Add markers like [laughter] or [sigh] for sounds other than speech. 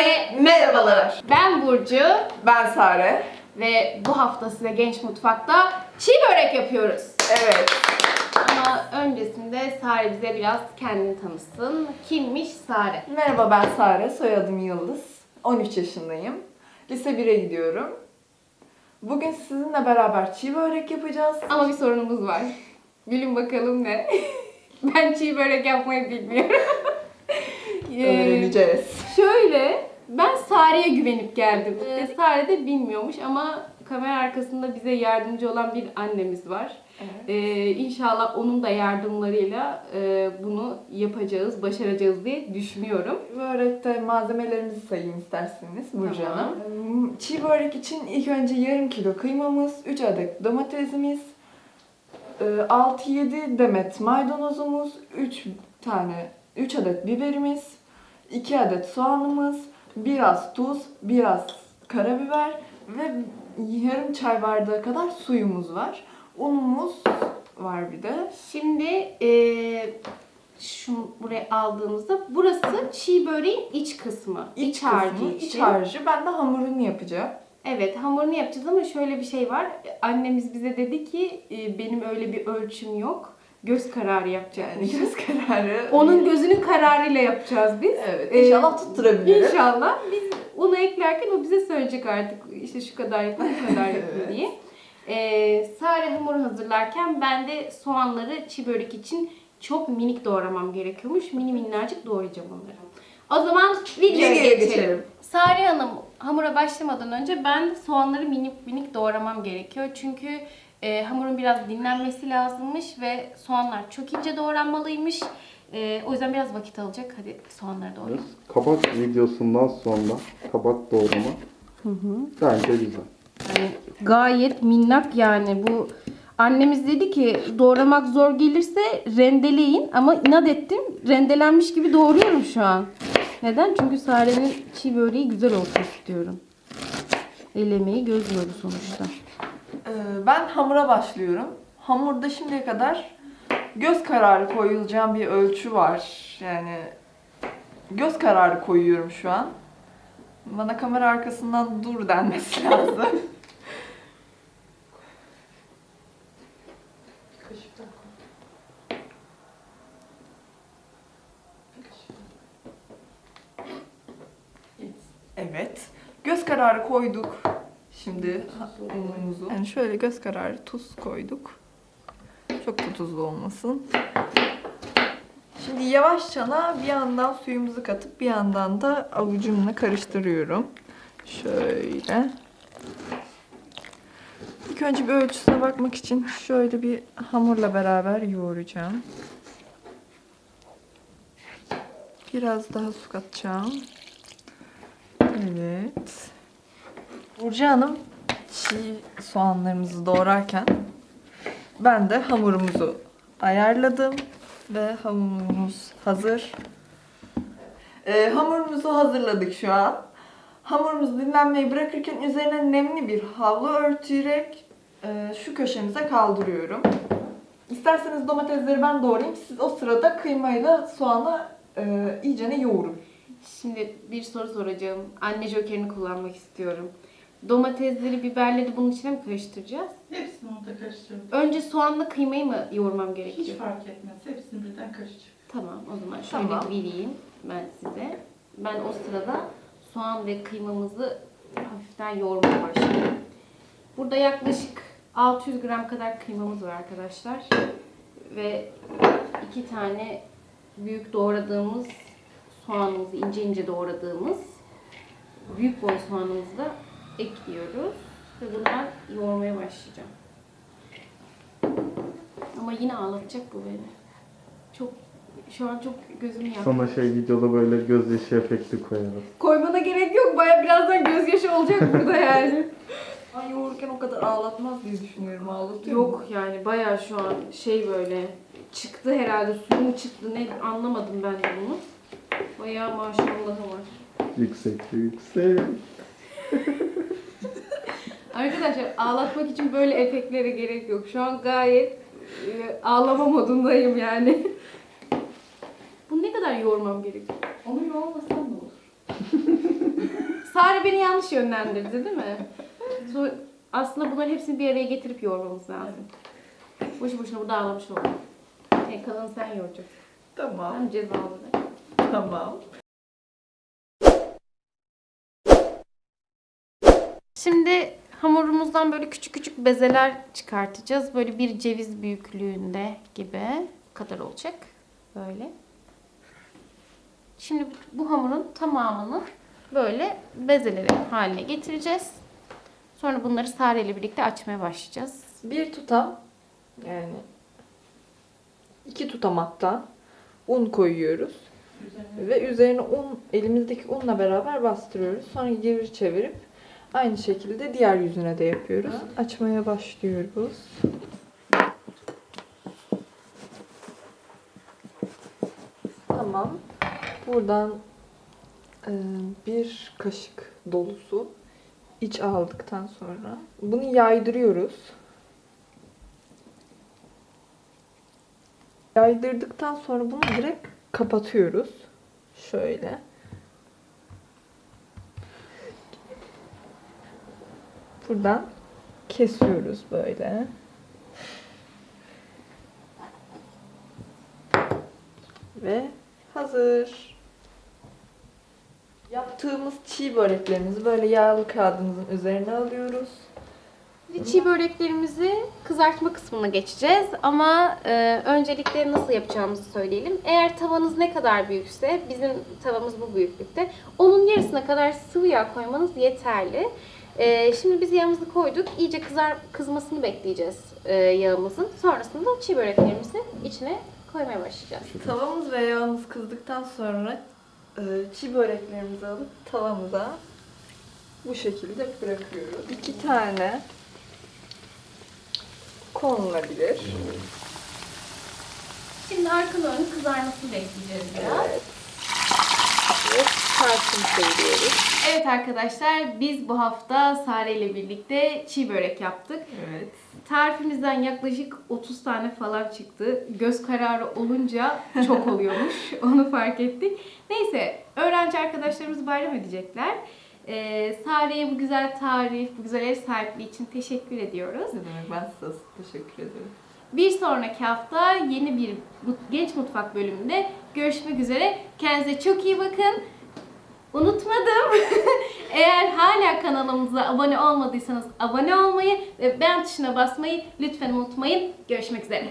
Herkese merhabalar. Ben Burcu Ben Sare. ve bu hafta size Genç Mutfak'ta çiğ börek yapıyoruz. Evet. Ama öncesinde Sare bize biraz kendini tanısın. Kimmiş Sare? Merhaba ben Sare. Soyadım Yıldız. 13 yaşındayım. Lise 1'e gidiyorum. Bugün sizinle beraber çiğ börek yapacağız. Ama bir sorunumuz var. Bilin bakalım ne? [laughs] ben çiğ börek yapmayı bilmiyorum. Ee, Öğreneceğiz. Şöyle, ben Sare'ye güvenip geldim. Ve Sare de bilmiyormuş ama kamera arkasında bize yardımcı olan bir annemiz var. Evet. Ee, inşallah onun da yardımlarıyla e, bunu yapacağız, başaracağız diye düşünüyorum. Börekte malzemelerimizi sayayım isterseniz Burcu Tamam. Hanım. Çiğ börek için ilk önce yarım kilo kıymamız, 3 adet domatesimiz, e, 6-7 demet maydanozumuz, 3 tane 3 adet biberimiz, 2 adet soğanımız, biraz tuz, biraz karabiber ve yarım çay bardağı kadar suyumuz var. Unumuz var bir de. Şimdi e, şu buraya aldığımızda burası çiğ böreğin iç kısmı. İç, harcı kısmı, için. iç harcı. Ben de hamurunu yapacağım. Evet hamurunu yapacağız ama şöyle bir şey var. Annemiz bize dedi ki e, benim öyle bir ölçüm yok. Göz kararı Yani yapacakmışız. göz kararı. Onun gözünün kararıyla yapacağız biz. Evet. Ee, İnşallah tutturabilirim. İnşallah. Biz unu eklerken o bize söyleyecek artık işte şu kadar yapın, bu kadar yapın [laughs] Evet. diye. Ee, Sare hamuru hazırlarken ben de soğanları çiğ börek için çok minik doğramam gerekiyormuş. Mini minnacık doğrayacağım onları. O zaman videoya Videoya geçelim. geçelim. Sare Hanım hamura başlamadan önce ben soğanları minik minik doğramam gerekiyor. Çünkü e, hamurun biraz dinlenmesi lazımmış ve soğanlar çok ince doğranmalıymış. E, o yüzden biraz vakit alacak. Hadi soğanları doğrayalım. Kabak videosundan sonra kabak doğrama bence güzel. Yani gayet minnak yani bu annemiz dedi ki doğramak zor gelirse rendeleyin ama inat ettim rendelenmiş gibi doğruyorum şu an. Neden? Çünkü Sare'nin çiğ böreği güzel olsun istiyorum. El emeği göz sonuçta. Ee, ben hamura başlıyorum. Hamurda şimdiye kadar göz kararı koyulacağım bir ölçü var. Yani göz kararı koyuyorum şu an. Bana kamera arkasından dur denmesi [laughs] lazım. Evet. Göz kararı koyduk. Şimdi unumuzu. Yani şöyle göz kararı tuz koyduk. Çok da tuzlu olmasın. Şimdi yavaşçana bir yandan suyumuzu katıp bir yandan da avucumla karıştırıyorum. Şöyle. İlk önce bir ölçüsüne bakmak için şöyle bir hamurla beraber yoğuracağım. Biraz daha su katacağım. Evet. Burcu Hanım çiğ soğanlarımızı doğrarken ben de hamurumuzu ayarladım ve hamurumuz hazır. Ee, hamurumuzu hazırladık şu an. Hamurumuzu dinlenmeyi bırakırken üzerine nemli bir havlu örtüyerek e, şu köşemize kaldırıyorum. İsterseniz domatesleri ben doğrayayım. Siz o sırada kıymayla soğanı e, iyicene yoğurun. Şimdi bir soru soracağım. Anne jokerini kullanmak istiyorum. Domatesleri, biberleri bunun içine mi karıştıracağız? Hepsini orada karıştırdım. Önce soğanla kıymayı mı yoğurmam gerekiyor? Hiç fark etmez. Hepsini birden karıştır. Tamam o zaman şöyle Tamam. vereyim ben size. Ben o sırada soğan ve kıymamızı hafiften yoğurmaya başlayayım. Burada yaklaşık 600 gram kadar kıymamız var arkadaşlar. Ve iki tane büyük doğradığımız soğanımızı ince ince doğradığımız büyük boy soğanımızı da ekliyoruz. Ve bundan yoğurmaya başlayacağım. Ama yine ağlatacak bu beni. Çok şu an çok gözüm yandı. Sonra şey videoda böyle gözyaşı efekti koyarız. Koymana gerek yok. Baya birazdan gözyaşı olacak burada yani. [laughs] [laughs] Ay yoğururken o kadar ağlatmaz diye düşünüyorum. Ağlatıyor mu? yok yani baya şu an şey böyle çıktı herhalde suyu mu çıktı ne anlamadım ben de bunu. Baya maşallahı var. Yüksek yüksek. [laughs] Arkadaşlar ağlatmak için böyle efektlere gerek yok. Şu an gayet e, ağlama modundayım yani. Bunu ne kadar yoğurmam gerekiyor? Onu yoğurmasan ne olur? [laughs] Sare beni yanlış yönlendirdi değil mi? So- Aslında bunların hepsini bir araya getirip yoğurmamız lazım. Boşu boşuna burada ağlamış oldum. E, kalanı sen yoğuracaksın. Tamam. Hem cezalı. Tamam. Şimdi hamurumuzdan böyle küçük küçük bezeler çıkartacağız. Böyle bir ceviz büyüklüğünde gibi. Kadar olacak. Böyle. Şimdi bu hamurun tamamını böyle bezeleri haline getireceğiz. Sonra bunları Sare ile birlikte açmaya başlayacağız. Bir tutam yani iki tutamaktan un koyuyoruz. Üzerine Ve üzerine un, elimizdeki unla beraber bastırıyoruz. Sonra geri çevirip aynı şekilde diğer yüzüne de yapıyoruz. Açmaya başlıyoruz. Tamam. Buradan e, bir kaşık dolusu iç aldıktan sonra bunu yaydırıyoruz. Yaydırdıktan sonra bunu direkt kapatıyoruz. Şöyle. Buradan kesiyoruz böyle. Ve hazır. Yaptığımız çiğ böreklerimizi böyle yağlı kağıdımızın üzerine alıyoruz. Şimdi çiğ böreklerimizi kızartma kısmına geçeceğiz ama e, öncelikle nasıl yapacağımızı söyleyelim. Eğer tavanız ne kadar büyükse, bizim tavamız bu büyüklükte, onun yarısına kadar sıvı yağ koymanız yeterli. E, şimdi biz yağımızı koyduk, iyice kızar kızmasını bekleyeceğiz e, yağımızın. Sonrasında çiğ böreklerimizi içine koymaya başlayacağız. Tavamız ve yağımız kızdıktan sonra e, çiğ böreklerimizi alıp tavamıza bu şekilde bırakıyoruz. İki tane konulabilir. Şimdi arka önün kızarmasını bekleyeceğiz biraz. Evet. Ve tarçın koyuyoruz. Evet arkadaşlar biz bu hafta Sare ile birlikte çiğ börek yaptık. Evet. Tarifimizden yaklaşık 30 tane falan çıktı. Göz kararı olunca çok oluyormuş. [laughs] Onu fark ettik. Neyse öğrenci arkadaşlarımız bayram edecekler. Ee, Sare'ye bu güzel tarif, bu güzel ev sahipliği için teşekkür ediyoruz. Ne demek ben size teşekkür ederim. Bir sonraki hafta yeni bir Genç Mutfak bölümünde görüşmek üzere. Kendinize çok iyi bakın. Unutmadım. [laughs] Eğer hala kanalımıza abone olmadıysanız abone olmayı ve beğen tuşuna basmayı lütfen unutmayın. Görüşmek üzere.